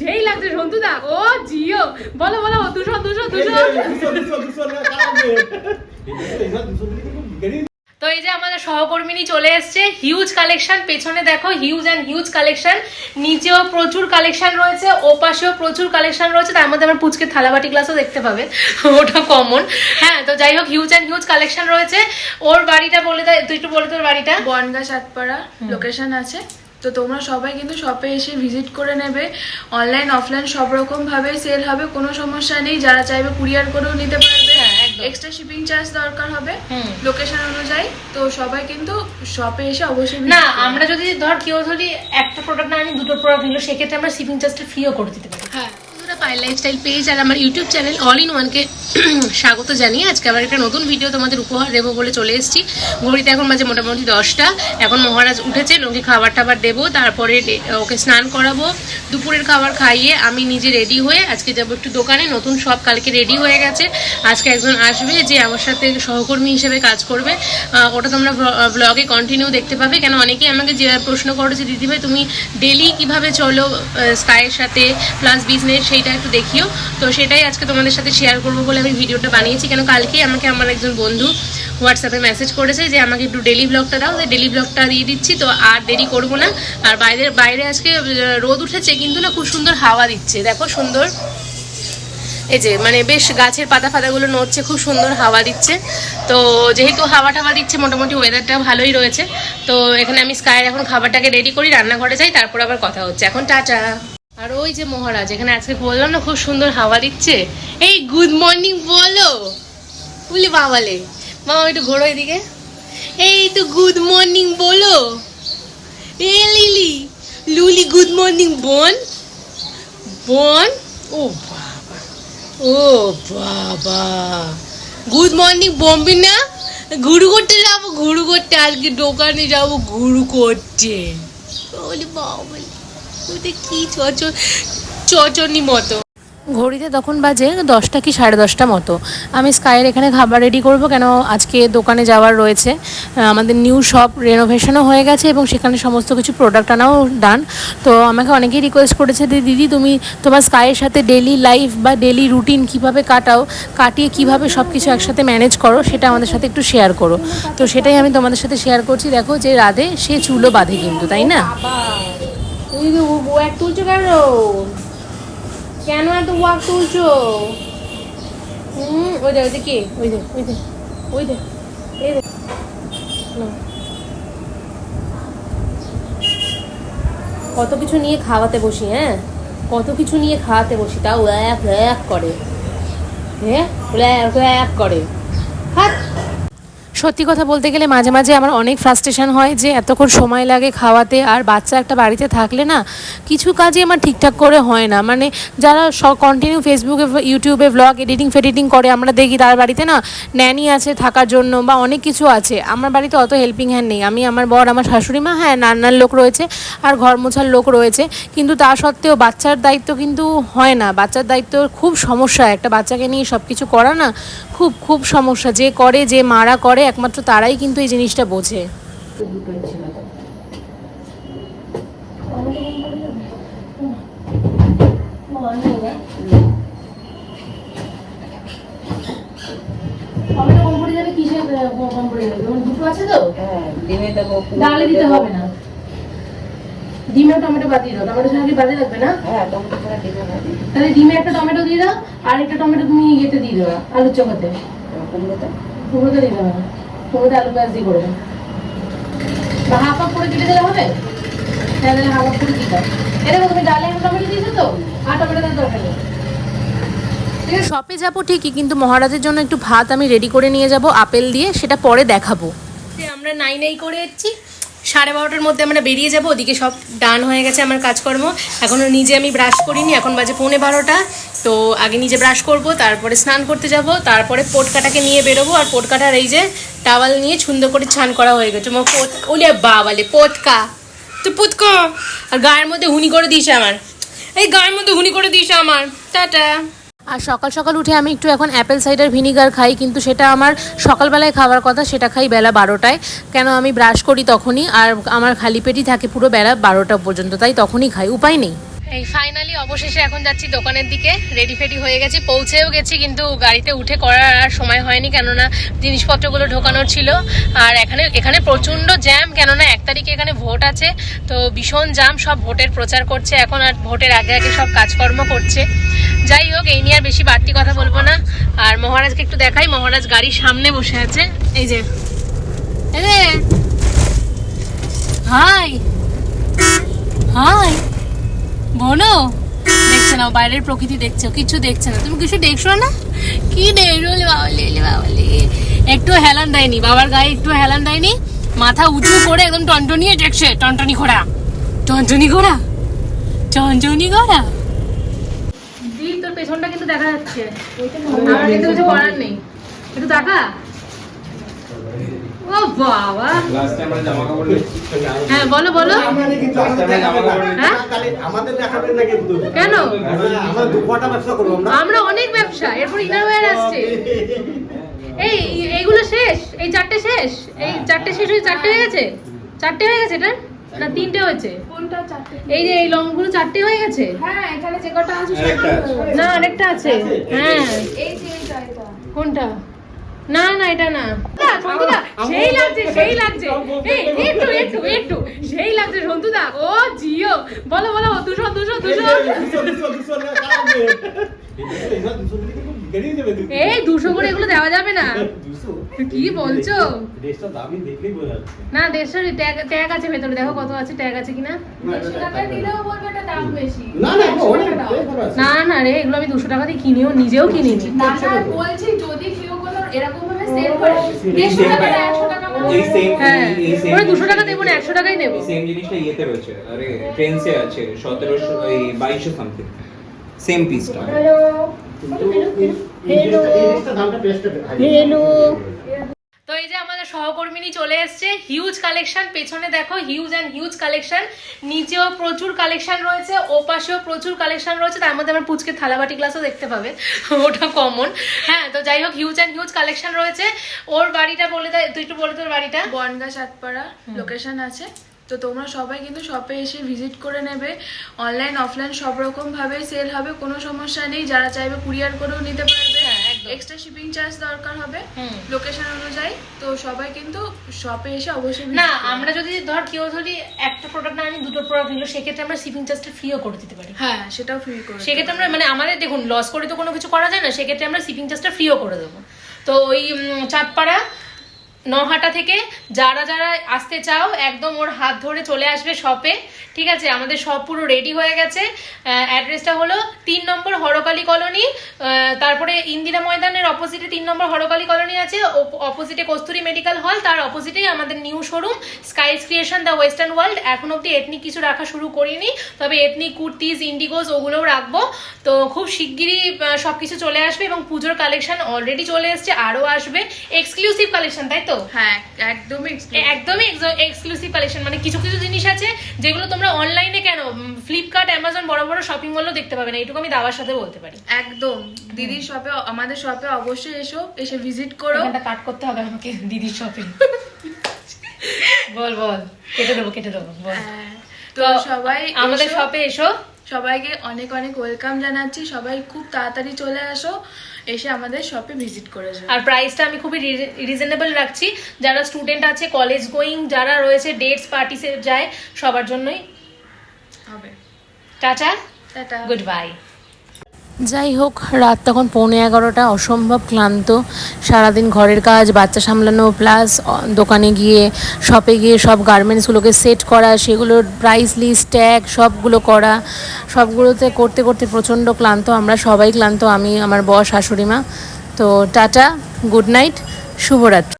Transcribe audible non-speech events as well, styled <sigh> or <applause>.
সেই লাগছে সন্তুদা ও জিও। বলো বলো দুশো দুশো দুশো। তো এই যে আমাদের সহকর্মিনী চলে এসেছে হিউজ কালেকশন পেছনে দেখো হিউজ অ্যান্ড হিউজ কালেকশন নিচেও প্রচুর কালেকশন রয়েছে ওপাশেও প্রচুর কালেকশন রয়েছে। তার মধ্যে আমার পুচকে থালাবাটি গ্লাসও দেখতে পাবে। ওটা কমন হ্যাঁ তো যাই হোক হিউজ অ্যান্ড হিউজ কালেকশন রয়েছে। ওর বাড়িটা বলে দেয় তুই একটু বলে তোর বাড়িটা। বনগা সাতপাড়া লোকেশন আছে। তো তোমরা সবাই কিন্তু শপে এসে ভিজিট করে নেবে। অনলাইন অফলাইন সব রকম ভাবে সেল হবে কোনো সমস্যা নেই। যারা চাইবে কুরিয়ার করেও নিতে পারবে। হ্যাঁ, এক্সট্রা শিপিং চার্জ দরকার হবে। লোকেশন অনুযায়ী। তো সবাই কিন্তু শপে এসে অবশ্যই না আমরা যদি ধর কেউ ধরি একটা প্রোডাক্ট না আনি দুটো প্রোডাক্ট নিলো সেক্ষেত্রে আমরা শিপিং চার্জটা ফ্রিও করে দিতে পারি। হ্যাঁ। পাই লাইফস্টাইল পেজ আর আমার ইউটিউব চ্যানেল অল ইন ওয়ানকে স্বাগত জানিয়ে আজকে আবার একটা নতুন ভিডিও তোমাদের উপহার দেবো বলে চলে এসেছি। ঘড়িতে এখন বাজে মোটামুটি দশটা। এখন মহারাজ উঠেছে ওকে খাবার টাবার দেবো, তারপরে ওকে স্নান করাবো, দুপুরের খাবার খাইয়ে আমি নিজে রেডি হয়ে আজকে যাব একটু দোকানে। নতুন সব কালকে রেডি হয়ে গেছে। আজকে একজন আসবে যে আমার সাথে সহকর্মী হিসেবে কাজ করবে। ওটা তোমরা ব্লগে কন্টিনিউ দেখতে পাবে। কেন অনেকেই আমাকে যে প্রশ্ন করো যে দিদিভাই, তুমি ডেলি কীভাবে চলো স্কাইয়ের সাথে প্লাস বিজনেস সেইটা একটু দেখিও। তো সেটাই আজকে তোমাদের সাথে শেয়ার করব বলে আমি ভিডিওটা বানিয়েছি। কেন কালকেই আমাকে আমার একজন বন্ধু হোয়াটসঅ্যাপে মেসেজ করেছে যে, আমাকে একটু ডেলি ব্লগটা দাও। ডেলি ব্লগটা দিয়ে দিচ্ছি। তো আর দেরি করব না। আর বাইরে বাইরে আজকে রোদ উঠেছে, কিন্তু না খুব সুন্দর হাওয়া দিচ্ছে। দেখো সুন্দর। এই যে মানে বেশ গাছের পাতা ফাতাগুলো নড়ছে, খুব সুন্দর হাওয়া দিচ্ছে। তো যেহেতু হাওয়া টাওয়া দিচ্ছে, মোটামুটি ওয়েদারটা ভালোই রয়েছে। তো এখানে আমি স্কাইয়ের এখন খাবারটাকে রেডি করি, রান্নাঘরে যাই, তারপর আবার কথা হচ্ছে। এখন টাটা। আর ওই যে মহারাজ, এখানে আজকে বললাম না, খুব সুন্দর হাওয়া দিচ্ছে। এই গুড মর্নিং বলো। বলি বাবালে মামা একটু ঘোরো এদিকে। এই তো গুড মর্নিং বলো। এ লিলি, লুলি গুড মর্নিং বোন। বোন? ও বাবা ও বাবা। গুড মর্নিং বম্বি না, ঘুরু করতে যাব, ঘুরু করতে, আজকে দোকানে যাব, ঘুরু করতে। বলি, বাবা কি চচ চচনি মতো? ঘড়িতে তখন বাজে দশটা কি সাড়ে দশটা মতো। আমি স্কাইয়ের এখানে খাবার রেডি করব কেন আজকে দোকানে যাওয়ার রয়েছে। আমাদের নিউ শপ রেনোভেশনও হয়ে গেছে এবং সেখানে সমস্ত কিছু প্রোডাক্ট আনাও ডান তো আমাকে অনেকেই রিকোয়েস্ট করেছে যে দিদি তুমি তোমার স্কাইয়ের সাথে ডেলি লাইফ বা ডেলি রুটিন কীভাবে কাটাও? কাটিয়ে কীভাবে সব কিছু একসাথে ম্যানেজ করো? সেটা আমাদের সাথে একটু শেয়ার করো। তো সেটাই আমি তোমাদের সাথে শেয়ার করছি। দেখো যে রাধে সে চুলো বাঁধে কিন্তু তাই না? এক তুলছো কেন? কেন এত ওয়াক তুলছো? হুম, ওই দে ওই দে কে? ওই দে ওই দে ওই এই কত কিছু নিয়ে খাওয়াতে বসি হ্যাঁ? কত কিছু নিয়ে খাওয়াতে বসি, তাও এক এক করে। হ্যাঁ? এক এক করে। সত্যি কথা বলতে গেলে মাঝে মাঝে আমার অনেক ফ্রাস্ট্রেশন হয় যে এতক্ষণ সময় লাগে খাওয়াতে আর বাচ্চা একটা বাড়িতে থাকলে না কিছু কাজই আমার ঠিকঠাক করে হয় না। মানে যারা কন্টিনিউ ফেসবুকে ইউটিউবে ব্লগ এডিটিং ফেডিটিং করে, আমরা দেখি তার বাড়িতে না ন্যানি আছে থাকার জন্য বা অনেক কিছু আছে। আমার বাড়িতে অত হেল্পিং হ্যান্ড নেই। আমি আমার বর, আমার শাশুড়ি মা হ্যাঁ রান্নার লোক রয়েছে আর ঘর মোছার লোক রয়েছে। কিন্তু তা সত্ত্বেও বাচ্চার দায়িত্ব কিন্তু হয় না। বাচ্চার দায়িত্ব খুব সমস্যা। একটা বাচ্চাকে নিয়ে সব কিছু করা না খুব খুব সমস্যা। যে করে, যে মারা করে একমাত্র তারাই কিন্তু এই জিনিসটা বোঝে। দুটো আছে তো হ্যাঁ, ডিমে ডালে দিতে হবে না। ডিমে টমেটো বাদ দিয়ে দাও। টমেটো সঙ্গে বাদে লাগবে না? হ্যাঁ টমেটো ছাড়া ডিমে তাহলে ডিমে একটা টমেটো দিয়ে দাও আর একটা টমেটো তুমি ইয়েতে দিয়ে দেবা আলুর চোখাতে। কুমড়োতে দিতে হবে। পুরোতে আলু পেঁয়াজ দিয়ে করবেন বা হাফ হাফ করে কেটে দিলে হবে? হ্যাঁ তাহলে হাফ হাফ করে এটা তুমি ডালে টমেটো দিয়েছ তো? আর টমেটো দেওয়ার দরকার নেই। শপে যাব ঠিকই কিন্তু মহারাজের জন্য একটু ভাত আমি রেডি করে নিয়ে যাব আপেল দিয়ে সেটা পরে দেখাবো। আমরা নাই নাই করে এসেছি। সাড়ে বারোটার মধ্যে আমরা বেরিয়ে যাব, ওদিকে সব ডান হয়ে গেছে আমার কাজকর্ম। এখনও নিজে আমি ব্রাশ করিনি, এখন বাজে পৌনে বারোটা। তো আগে নিজে ব্রাশ করব, তারপরে স্নান করতে যাব, তারপরে পোটকাটাকে নিয়ে বেরোবো, আর পোটকাটার এই যে টাওয়াল নিয়ে সুন্দর করে ছান করা হয়ে গেছে। আমার পোট, ওলে বাবালে, পোটকা। তো পুতকো। আর গায়ের মধ্যে হুনি করে দিস আমার। এই গায়ের মধ্যে হুনি করে দিস আমার। টাটা। আর সকাল সকাল উঠে আমি একটু এখন অ্যাপেল সাইডার ভিনিগার খাই, কিন্তু সেটা আমার সকালবেলায় খাওয়ার কথা, সেটা খাই বেলা বারোটায়। কেন আমি ব্রাশ করি তখনই, আর আমার খালি পেটই থাকে পুরো বেলা বারোটা পর্যন্ত, তাই তখনই খাই, উপায় নেই। এই ফাইনালি অবশেষে এখন যাচ্ছি দোকানের দিকে রেডি ফেডি হয়ে গেছি, পৌঁছেও গেছি, কিন্তু গাড়িতে উঠে করার আর সময় হয়নি, কেননা জিনিসপত্রগুলো ঢোকানোর ছিল। আর এখানে এখানে প্রচণ্ড জ্যাম কেননা এক তারিখে এখানে ভোট আছে, তো ভীষণ জ্যাম সব ভোটের প্রচার করছে এখন, আর ভোটের আগে আগে সব কাজকর্ম করছে। যাই হোক, এই নিয়ে আর বেশি বাড়তি কথা বলব না। আর মহারাজকে একটু দেখাই, মহারাজ গাড়ির সামনে বসে আছে। এই যে। রে। হাই। হাই। বোনো দেখছে না বাইরের প্রকৃতি দেখছে কিছু দেখছে না। তুমি কিছু দেখছ না? কি দেখল বাবালি বাবালি? একটু হেলান দেয়নি। বাবার গায়ে একটু হেলান দেয়নি। মাথা উঁচু করে একদম টনটনিয়ে দেখছে টনটনি ঘোড়া। টনটনি ঘোড়া? টনটনি ঘোড়া? পেছনটা কিন্তু দেখা যাচ্ছে। আমার কিন্তু কিছু করার নেই। একটু দেখা। ও বাবা। হ্যাঁ বলো বলো। হ্যাঁ? না কেন? আমরা অনেক ব্যবসা, এরপর ইনারওয়্যার আসছে। এই, এইগুলো শেষ, এই চারটে শেষ, এই চারটে শেষ হয়ে চারটে হয়ে গেছে? চারটে হয়ে গেছে এটা? না তিনটে হয়েছে। কোনটা চারটে? এই যে এই লংগুলো চারটে হয়ে গেছে? হ্যাঁ এখানে যে কটা আছে না আরেকটা আছে। হ্যাঁ। এই যে কোনটা? না না এটা না। না, সন্তুদা, সেই লাগছে সেই লাগছে। এই একটু একটু একটু সেই লাগছে সন্তুদা। ও জিও। বলো বলো দুশো দুশো দুশো। না এই দুশো করে এগুলো দেওয়া যাবে না। কি বলছো? না দেড়শো ট্যাগ ট্যাগ আছে ভেতরে দেখো কত আছে ট্যাগ আছে কিনা। দেড়শো টাকা দিলেও বলবে এটা দাম বেশি। না না। না না রে এগুলো আমি দুশো টাকা দিয়ে কিনিও নিজেও কিনিনি। না না বলছি যদি কেউ কোনো এরকম ভাবে সেল করে দেড়শো টাকা একশো টাকা এই সেম হ্যাঁ এই সেম ওরা দুশো টাকা দেবো না একশো টাকাই দেবো। সেম জিনিসটা ইয়েতে রয়েছে আরে ট্রেন্সে আছে সতেরোশো এই বাইশশো সামথিং সেম পিসটা তো এই যে আমাদের সহকর্মিনী চলে এসেছে হিউজ কালেকশন পেছনে দেখো হিউজ অ্যান্ড হিউজ কালেকশন নিচেও প্রচুর কালেকশন রয়েছে ও পাশেও প্রচুর কালেকশন রয়েছে। তার মধ্যে আমার পুচকে থালাবাটি গ্লাসও দেখতে পাবে ওটা কমন হ্যাঁ তো যাই হোক হিউজ অ্যান্ড হিউজ কালেকশন রয়েছে। ওর বাড়িটা বলে দেয় তুই একটু বলে তোর বাড়িটা। বনগা সাতপাড়া লোকেশন আছে। তো তোমরা সবাই কিন্তু শপে এসে ভিজিট করে নেবে। অনলাইন অফলাইন সব রকম ভাবে সেল হবে কোনো সমস্যা নেই। যারা চাইবে কুরিয়ার করেও নিতে পারবে। এক্সট্রা শিপিং চার্জ দরকার হবে লোকেশন অনুযায়ী। তো সবাই কিন্তু শপে এসে অবশ্যই না আমরা যদি ধর কেউ যদি একটা প্রোডাক্ট না আনি দুটো প্রোডাক্ট নিলো সেক্ষেত্রে আমরা শিপিং চার্জটা ফ্রিও করে দিতে পারি। হ্যাঁ সেটাও ফ্রি করে সেক্ষেত্রে আমরা মানে আমাদের দেখুন লস করে তো কোনো কিছু করা যায় না সেক্ষেত্রে আমরা শিপিং চার্জটা ফ্রিও করে দেবো। তো ওই চাঁদপাড়া নহাটা থেকে যারা যারা আসতে চাও, একদম ওর হাত ধরে চলে আসবে শপে ঠিক আছে? আমাদের সব পুরো রেডি হয়ে গেছে। অ্যাড্রেসটা হলো তিন নম্বর হরকালি কলোনি তারপরে ইন্দিরা ময়দানের অপোজিটে তিন নম্বর হরকালি কলোনি আছে। অপোজিটে কস্তুরি মেডিকেল হল তার অপোজিটেই আমাদের new showroom Sky's creation the western world এখন অবধি এথনিক কিছু রাখা শুরু করিনি, তবে এথনিক কুর্তিজ ইন্ডিগোজ ওগুলোও রাখব। তো খুব শিগগিরই সব কিছু চলে আসবে এবং পুজোর কালেকশন অলরেডি চলে এসছে, আরও আসবে। এক্সক্লুসিভ কালেকশন তাই তো? হ্যাঁ একদমই একদমই এক্সক্লুসিভ কালেকশন মানে কিছু কিছু জিনিস আছে যেগুলো তোমরা অনলাইনে কেন? ফ্লিপকার্ট অ্যামাজন বড় বড় শপিং মলও দেখতে পাবে না এটুকু আমি দাবার সাথে বলতে পারি। একদম। দিদির শপে আমাদের শপে অবশ্যই এসো এসে ভিজিট করো। কাট করতে হবে আমাকে দিদির শপিং <laughs> বল বল কেটে দেবো কেটে দেবো বল। হ্যাঁ, তো সবাই আমাদের শপে এসো। সবাইকে অনেক অনেক ওয়েলকাম জানাচ্ছি। সবাই খুব তাড়াতাড়ি চলে আসো এসে আমাদের শপে ভিজিট করে যাও। আর প্রাইসটা আমি খুবই রিজনেবল রাখছি। যারা স্টুডেন্ট আছে কলেজ গোয়িং যারা রয়েছে ডেটস পার্টিসে যায় সবার জন্যই। হবে। টাটা। টাটা। গুড বাই যাই হোক, রাত তখন পৌনে এগারোটা, অসম্ভব ক্লান্ত। সারাদিন ঘরের কাজ, বাচ্চা সামলানো প্লাস দোকানে গিয়ে শপে গিয়ে সব গার্মেন্টসগুলোকে সেট করা সেগুলোর প্রাইস লিস্ট ট্যাগ সবগুলো করা। সবগুলোতে করতে করতে প্রচণ্ড ক্লান্ত, আমরা সবাই ক্লান্ত, আমি, আমার বস শাশুড়ি মা। তো টাটা গুড নাইট শুভরাত্রি।